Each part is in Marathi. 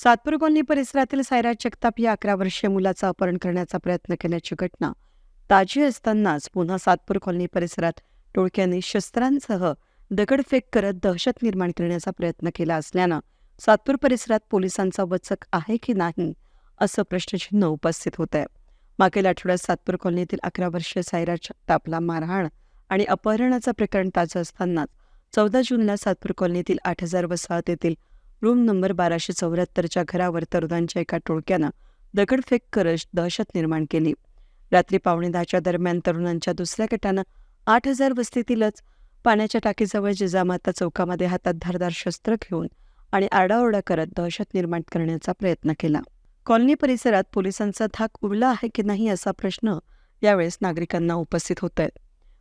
सातपूर कॉलनी परिसरातील सायराज जगताप या अकरा वर्षीय मुलाचं अपहरण करण्याचा प्रयत्न केल्याची घटना ताजी असतानाच पुन्हा सातपूर कॉलनी परिसरात टोळक्यांनी शस्त्रांसह दगडफेक करत दहशत निर्माण करण्याचा प्रयत्न केला असल्यानं सातपूर परिसरात पोलिसांचा वचक आहे की नाही असं प्रश्नचिन्ह उपस्थित होत आहे मागील आठवड्यात सातपूर कॉलनीतील अकरा वर्षीय सायराज जगतापला मारहाण आणि अपहरणाचं प्रकरण ताजं असतानाच चौदा जूनला सातपूर कॉलनीतील आठ हजार वसाहत येथील रूम नंबर बाराशे चौऱ्याहत्तरच्या घरावर तरुणांच्या एका टोळक्यानं दगडफेक करत दहशत निर्माण केली. रात्री पावणे दहाच्या दरम्यान तरुणांच्या दुसऱ्या गटानं आठ हजार वस्तीतीलच पाण्याच्या टाकीजवळ जिजामाता चौकामध्ये हातात धारदार शस्त्र घेऊन आणि आरडाओरडा करत दहशत निर्माण करण्याचा प्रयत्न केला. कॉलनी परिसरात पोलिसांचा धाक उरला आहे की नाही असा प्रश्न यावेळेस नागरिकांना उपस्थित होत आहेत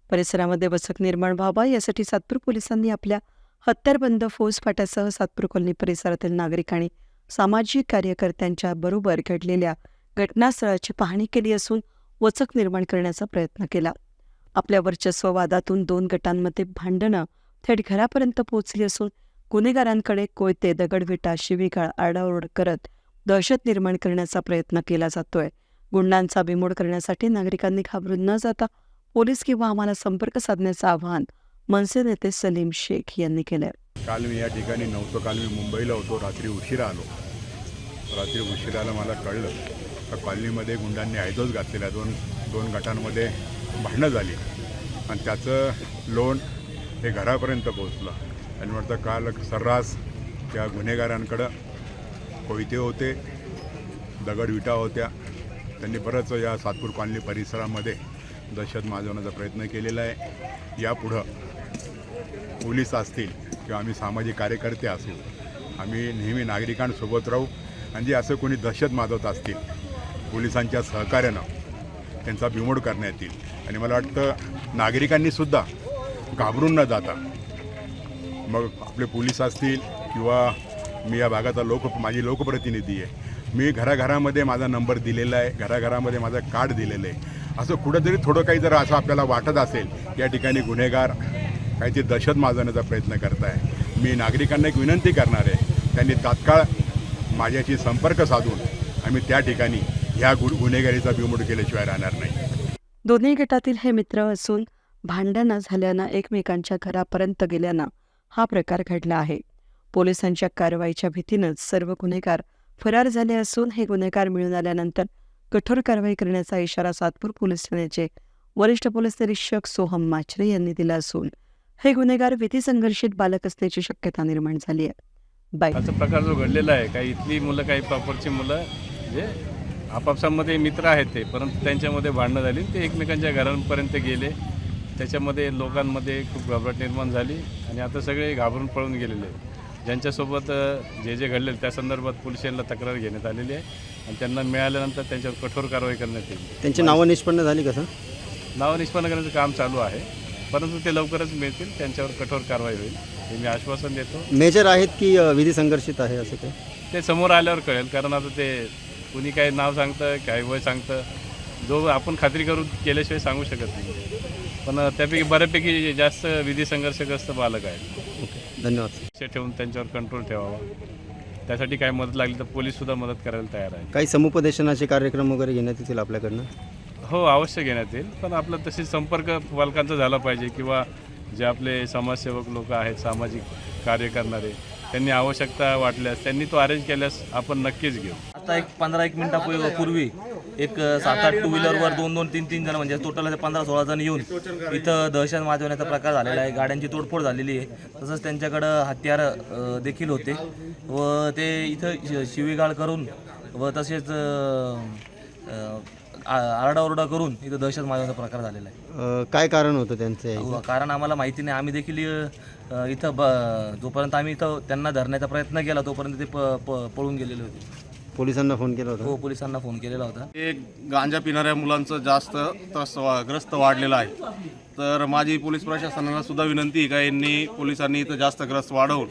परिसरामध्ये वसक निर्माण व्हावा यासाठी सातपूर पोलिसांनी आपल्या हत्यारबंद फौज फाट्यासह सातपूर कॉलनी परिसरातील नागरिक आणि सामाजिक कार्यकर्त्यांच्या बरोबर घडलेल्या घटनास्थळाची पाहणी केली असून वचक निर्माण करण्याचा प्रयत्न केला. आपल्या वर्चस्ववादातून दोन गटांमध्ये भांडणं थेट घरापर्यंत पोहोचली असून गुन्हेगारांकडे कोयते दगडविटा शिवीगाळ आरडाओरड करत दहशत निर्माण करण्याचा प्रयत्न केला जातोय. गुंडांचा बिमोड करण्यासाठी नागरिकांनी घाबरून न जाता पोलीस किंवा आम्हाला संपर्क साधण्याचं आवाहन मनसे नेते सलीम शेख यांनी केलंय. काल मी या ठिकाणी नव्हतो काल मी मुंबईला होतो रात्री उशिरा आलो. रात्री उशिराला मला कळलं का कॉलनीमध्ये गुंडांनी हैदोस घातलेला दोन दोन गटांमध्ये भांडणं झाली. आणि त्याचं लोन हे घरापर्यंत पोहोचलं. आणि म्हणतं काल सर्रास त्या गुन्हेगारांकडं कोयते होते दगडविटा होत्या. त्यांनी बरंच या सातपूर कॉलनी परिसरामध्ये दहशत माजवण्याचा प्रयत्न केलेला आहे. यापुढं पोलीस असतील किंवा आम्ही सामाजिक कार्यकर्ते असू आम्ही नेहमी नागरिकांसोबत राहू आणि जे असं कोणी दहशत माजवत असतील पोलिसांच्या सहकार्यानं त्यांचा बिमोड करण्यात येईल. आणि मला वाटतं नागरिकांनीसुद्धा घाबरून न जाता मग आपले पोलीस असतील किंवा मी या भागाचा लोक माझी लोकप्रतिनिधी आहे. मी घराघरामध्ये माझा नंबर दिलेला आहे घराघरामध्ये माझं कार्ड दिलेलं आहे. असं कुठंतरी थोडं काही जर असं आपल्याला वाटत असेल या ठिकाणी गुन्हेगार काहीतरी दहशत माजवण्याचा प्रयत्न करत आहे मी नागरिकांना एक विनंती करणार आहे. त्यांनी तात्काळ माझ्याशी संपर्क साधून आम्ही त्या ठिकाणी ह्या गु गुन्हेगारीचा बिमोड केल्याशिवाय राहणार नाही. दोन्ही गटातील हे मित्र असून भांडणं झाल्यानं एकमेकांच्या घरापर्यंत गेल्यानं हा प्रकार घडला आहे. पोलिसांच्या कारवाईच्या भीतीनंच सर्व गुन्हेगार फरार झाले असून हे गुन्हेगार मिळून आल्यानंतर कठोर कारवाई करण्याचा इशारा सातपूर पोलीस ठाण्याचे वरिष्ठ पोलीस निरीक्षक सोहम माचरे यांनी दिला असून हे गुन्हेगार भीतीसंघर्षित बालक असण्याची शक्यता निर्माण झाली आहे. बाय. असा प्रकार जो घडलेला आहे काही इथली मुलं काही प्रॉपरची मुलं जे आपापसामध्ये मित्र आहेत ते परंतु त्यांच्यामध्ये भांडणं झाली. ते एकमेकांच्या घरांपर्यंत गेले. त्याच्यामध्ये लोकांमध्ये खूप घबराट निर्माण झाली आणि आता सगळे घाबरून पळून गेलेले आहेत. ज्यांच्यासोबत जे जे घडलेलं त्या संदर्भात पोलिसांना तक्रार घेण्यात आलेली आहे आणि त्यांना मिळाल्यानंतर त्यांच्यावर कठोर कारवाई करण्यात येईल. त्यांची नावं निष्पन्न झाली का सर? नाव निष्पन्न करण्याचं काम चालू आहे परंतु ते लवकरच मिळतील त्यांच्यावर कठोर कारवाई होईल हे मी आश्वासन देतो. मेजर आहेत की विधी संघर्षित आहे असं काही? ते समोर आल्यावर कळेल कारण आता ते कुणी काही नाव सांगतं काही वय सांगतं जो आपण खात्री करून केल्याशिवाय सांगू शकत नाही. पण त्यापैकी बऱ्यापैकी जास्त विधी संघर्षग्रस्त बालक आहेत. ओके. धन्यवाद. ठेवून त्यांच्यावर कंट्रोल ठेवावा. त्यासाठी काय मदत लागली तर पोलीससुद्धा मदत करायला तयार आहे काही समुपदेशनाचे कार्यक्रम वगैरे घेण्यात येतील आपल्याकडनं? हो अवश्य घेण्यात येईल. पण आपला तशी संपर्क पालकांचा झाला पाहिजे किंवा जे आपले समाजसेवक लोक आहेत सामाजिक कार्य करणारे त्यांनी आवश्यकता वाटल्यास त्यांनी तो अरेंज केल्यास आपण नक्कीच घेऊ. आता एक पंधरा एक मिनिटापूर्वी पूर्वी एक सात आठ टू व्हीलरवर दोन दोन तीन तीन जण म्हणजे टोटल पंधरा सोळा जण येऊन इथं दहशत माजवण्याचा प्रकार झालेला आहे. गाड्यांची तोडफोड झालेली आहे. तसंच त्यांच्याकडं हत्यार देखील होते. व ते इथं शि- शिवीगाळ करून व तसेच आरडाओरडा करून इथं दहशत माजवण्याचा प्रकार झालेला आहे. काय कारण होतं त्यांचं कारण आम्हाला माहिती नाही. आम्ही देखील इथं ब जोपर्यंत आम्ही इथं त्यांना धरण्याचा प्रयत्न केला तोपर्यंत ते प प- पळून गेलेले होते. पोलिसांना फोन केला होता? हो पोलिसांना फोन केलेला होता. हे गांजा पिणाऱ्या मुलांचं जास्त त्रस्त वा- ग्रस्त वाढलेलं आहे. तर माझी पोलीस प्रशासनाला सुद्धा विनंती आहे का यांनी पोलिसांनी इथं जास्त ग्रस्त वाढवून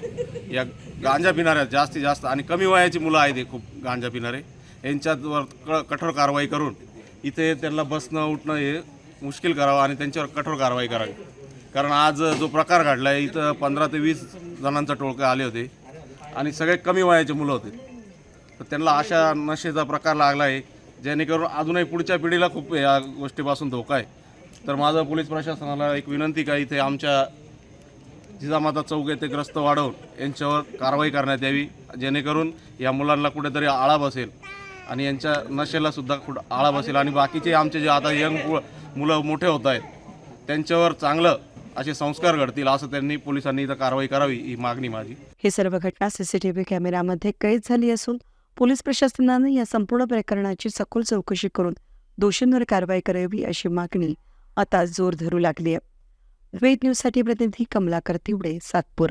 या गांजा पिणाऱ्या जास्तीत जास्त आणि कमी वयाची मुलं आहेत हे खूप गांजा पिणारे यांच्यावर क कठोर कारवाई करून इथे त्यांना बसणं उठणं हे मुश्किल करावं आणि त्यांच्यावर कठोर कारवाई करावी. कारण आज जो प्रकार घडला आहे इथं पंधरा ते वीस जणांचा टोळका आले होते आणि सगळे कमी वयाचे मुलं होते. तर त्यांना अशा नशेचा प्रकार लागला आहे जेणेकरून अजूनही पुढच्या पिढीला खूप या गोष्टीपासून धोका आहे. तर माझं पोलीस प्रशासनाला एक विनंती का इथे आमच्या जिजामाता चौक येथे ग्रस्त वाढवून यांच्यावर कारवाई करण्यात यावी जेणेकरून या मुलांना कुठेतरी आळा बसेल आणि यांच्या नशेला सुद्धा कुठं आळा बसेल. आणि बाकीचे आमचे जे आता यंग मुलं मोठे होत आहेत त्यांच्यावर चांगलं असे संस्कार घडतील असं त्यांनी पोलिसांनी इथं कारवाई करावी ही मागणी माझी. ही सर्व घटना सीसीटीव्ही कॅमेऱ्यामध्ये कैद झाली असून पोलीस प्रशासनानं या संपूर्ण प्रकरणाची सखोल चौकशी करून दोषींवर कारवाई करावी अशी मागणी आता जोर धरू लागली आहे वेद न्यूजसाठी प्रतिनिधी कमलाकर तिवडे सातपूर.